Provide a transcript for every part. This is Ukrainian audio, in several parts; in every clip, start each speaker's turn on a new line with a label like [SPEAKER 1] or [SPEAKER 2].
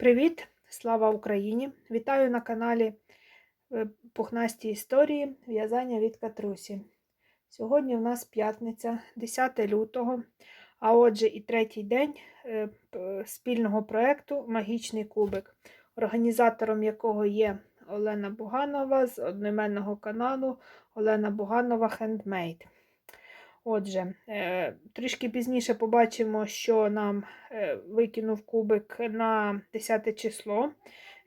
[SPEAKER 1] Привіт! Слава Україні! Вітаю на каналі е, Пухнасті історії в'язання від Катрусі. Сьогодні в нас п'ятниця, 10 лютого, а отже, і третій день е, спільного проєкту Магічний кубик, організатором якого є Олена Буганова з одноіменного каналу Олена Буганова Хендмейд. Отже, е, трішки пізніше побачимо, що нам е, викинув кубик на 10 число,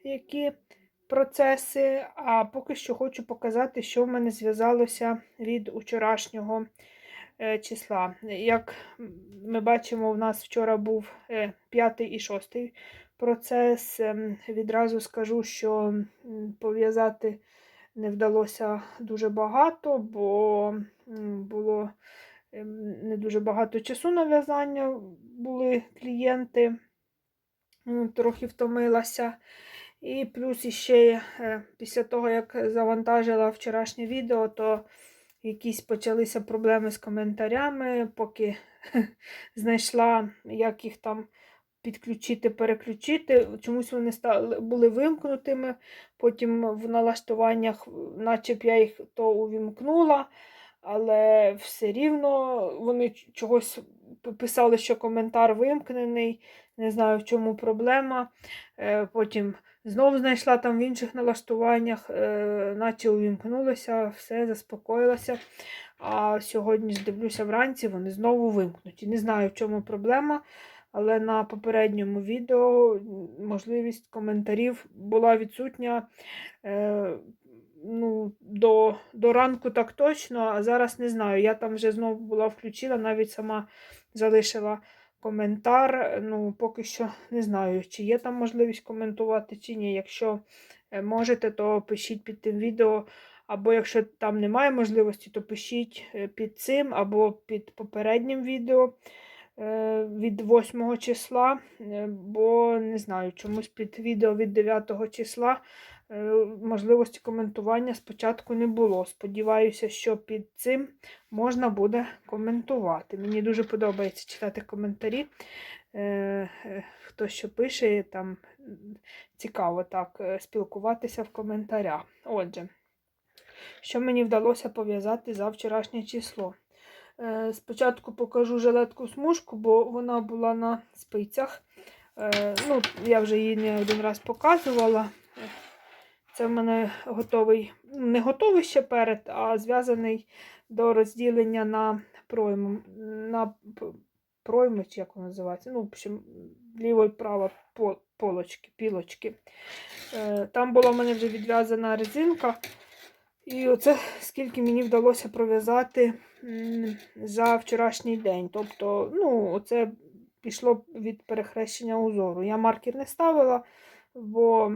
[SPEAKER 1] які процеси. А поки що хочу показати, що в мене зв'язалося від вчорашнього е, числа. Як ми бачимо, у нас вчора був е, п'ятий і шостий процес. Ем, Відразу скажу, що пов'язати не вдалося дуже багато, бо було ем, не дуже багато часу на в'язання, були клієнти, трохи втомилася. І плюс іще е, після того, як завантажила вчорашнє відео, то якісь почалися проблеми з коментарями, поки знайшла, як їх там підключити, переключити. Чомусь вони стали, були вимкнутими. Потім в налаштуваннях, наче б я їх то увімкнула, але все рівно вони чогось писали, що коментар вимкнений. Не знаю, в чому проблема. Е, Потім знову знайшла там в інших налаштуваннях, е, наче увімкнулося, все заспокоїлося. А сьогодні дивлюся вранці, вони знову вимкнуті. Не знаю, в чому проблема. Але на попередньому відео можливість коментарів була відсутня е, ну, до, до ранку так точно, а зараз не знаю. Я там вже знову була включила, навіть сама залишила коментар. Ну, поки що не знаю, чи є там можливість коментувати, чи ні. Якщо е, можете, то пишіть під тим відео. Або якщо там немає можливості, то пишіть е, під цим, або під попереднім відео від 8 числа, е, бо не знаю, чомусь під відео від 9 числа е, можливості коментування спочатку не було. Сподіваюся, що під цим можна буде коментувати. Мені дуже подобається читати коментарі. Е, е, Хто що пише, там цікаво так е, спілкуватися в коментарях. Отже, що мені вдалося пов'язати за вчорашнє число. Е, Спочатку покажу жилетку смужку, бо вона була на спицях. Е, Ну, я вже її не один раз показувала. Це в мене готовий, не готовий ще перед, а зв'язаний до розділення на пройму. На п- пройми, чи як воно називається. Ну, в общем, ліво і право полочки, пілочки. Е, Там була в мене вже відв'язана резинка. І оце скільки мені вдалося пров'язати за вчорашній день. Тобто, ну, оце пішло від перехрещення узору. Я маркер не ставила, бо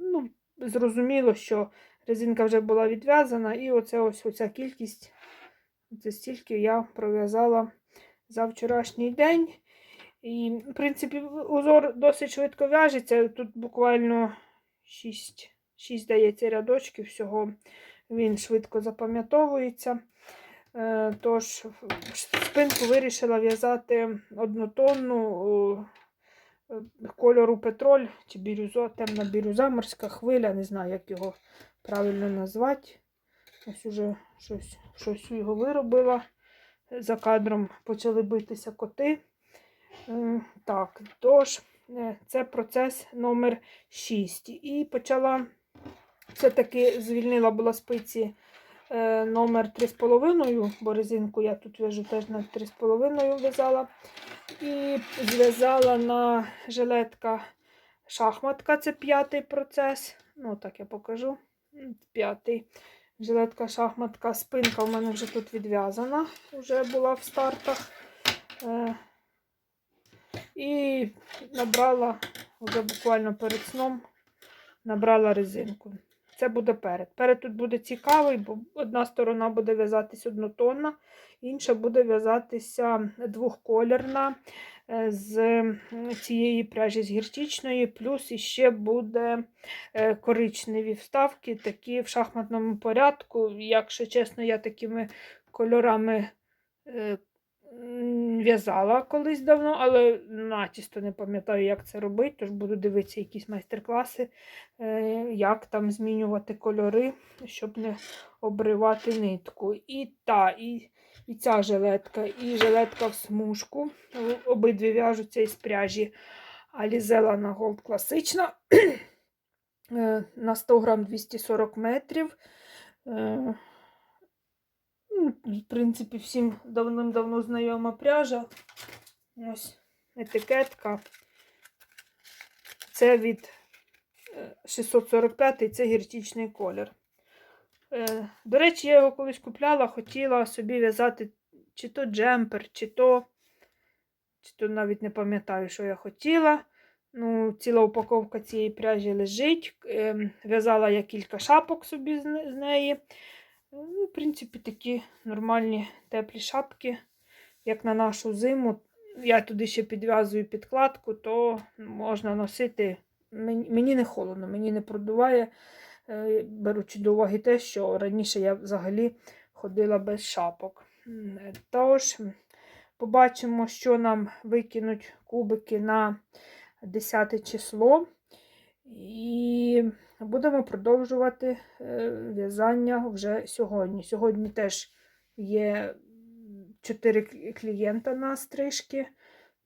[SPEAKER 1] ну, зрозуміло, що резинка вже була відв'язана, і оце ось оця кількість, це стільки я пров'язала за вчорашній день. І, в принципі, узор досить швидко в'яжеться. Тут буквально 6, 6 здається, рядочків всього. Він швидко запам'ятовується. Е, Тож, спинку вирішила в'язати однотонну е, кольору петроль чи бірюзо, темна бірюза, морська хвиля, не знаю, як його правильно назвати. Ось уже щось, щось його виробила. За кадром почали битися коти. Е, Так, тож, це процес номер 6. І почала все-таки звільнила була спиці е, номер 3,5, бо резинку я тут в'яжу теж на 3,5 в'язала. І зв'язала на жилетка шахматка, це п'ятий процес. Ну, так я покажу. П'ятий. Жилетка шахматка, спинка у мене вже тут відв'язана, вже була в стартах. Е, і набрала вже буквально перед сном набрала резинку. Це буде перед. Перед тут буде цікавий, бо одна сторона буде в'язатись однотонна, інша буде в'язатися двохколірна е, з цієї пряжі з гірчичної, плюс іще буде е, коричневі вставки, такі в шахматному порядку. Якщо чесно, я такими кольорами е, в'язала колись давно, але начисто не пам'ятаю, як це робити, тож буду дивитися якісь майстер-класи, е, як там змінювати кольори, щоб не обривати нитку. І та, і, і ця жилетка, і жилетка в смужку. Обидві в'яжуться із пряжі Алізела на Gold класична. Е, На 100 грам 240 метрів. Е, ну, В принципі, всім давним-давно знайома пряжа. Ось етикетка. Це від е, 645 це гірчичний колір. Е, До речі, я його колись купляла, хотіла собі в'язати чи то джемпер, чи то, чи то навіть не пам'ятаю, що я хотіла. Ну, ціла упаковка цієї пряжі лежить. Ем, В'язала я кілька шапок собі з неї. Ну, в принципі, такі нормальні теплі шапки, як на нашу зиму. Я туди ще підв'язую підкладку, то можна носити. Мені, не холодно, мені не продуває, е, беручи до уваги те, що раніше я взагалі ходила без шапок. Е, Тож, побачимо, що нам викинуть кубики на 10 число. І будемо продовжувати е, в'язання вже сьогодні. Сьогодні теж є 4 клієнта на стрижки,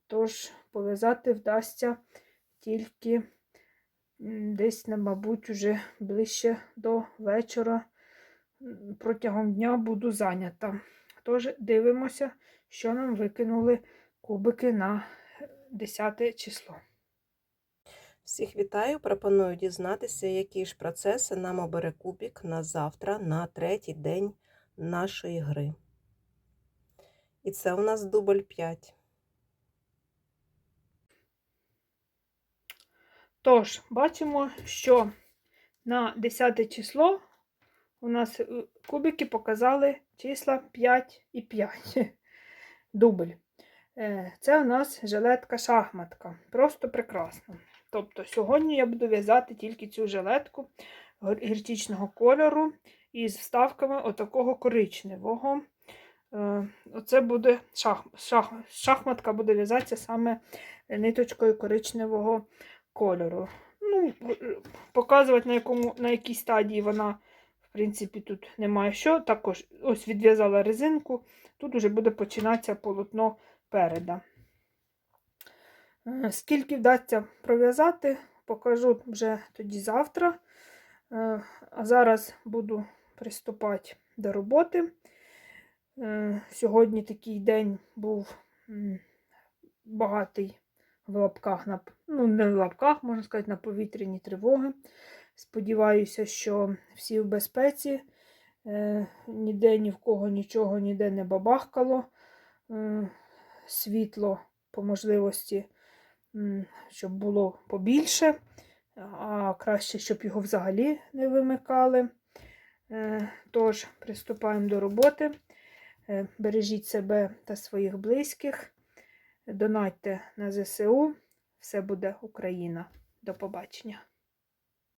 [SPEAKER 1] тож пов'язати вдасться тільки десь, мабуть, уже ближче до вечора. Протягом дня буду зайнята. Тож дивимося, що нам викинули кубики на 10 число.
[SPEAKER 2] Всіх вітаю! Пропоную дізнатися, які ж процеси нам обере кубік на завтра, на третій день нашої гри. І це у нас дубль 5.
[SPEAKER 1] Тож, бачимо, що на 10 число у нас е, кубики показали числа 5 і 5. Дубль. Е, Це у нас жилетка шахматка. Просто прекрасно. Тобто, сьогодні я буду в'язати тільки цю жилетку гір- гірчичного кольору із вставками отакого коричневого. Е, Оце буде шах, шах, шахматка буде в'язатися саме ниточкою коричневого кольору. Ну, показувати, на, якому, на якій стадії вона, в принципі, тут немає що. Також ось відв'язала резинку, тут вже буде починатися полотно переда. Е, Скільки вдасться пров'язати, покажу вже тоді завтра. Е, А зараз буду приступати до роботи. Е, Сьогодні такий день був багатий в лапках, ну, не в лапках, можна сказати, на повітряні тривоги. Сподіваюся, що всі в безпеці, ніде ні в кого нічого ніде не бабахкало. Світло по можливості, щоб було побільше, а краще, щоб його взагалі не вимикали. Е, Тож, приступаємо до роботи. Е, Бережіть себе та своїх близьких. Донатьте на ЗСУ. Все буде Україна. До побачення.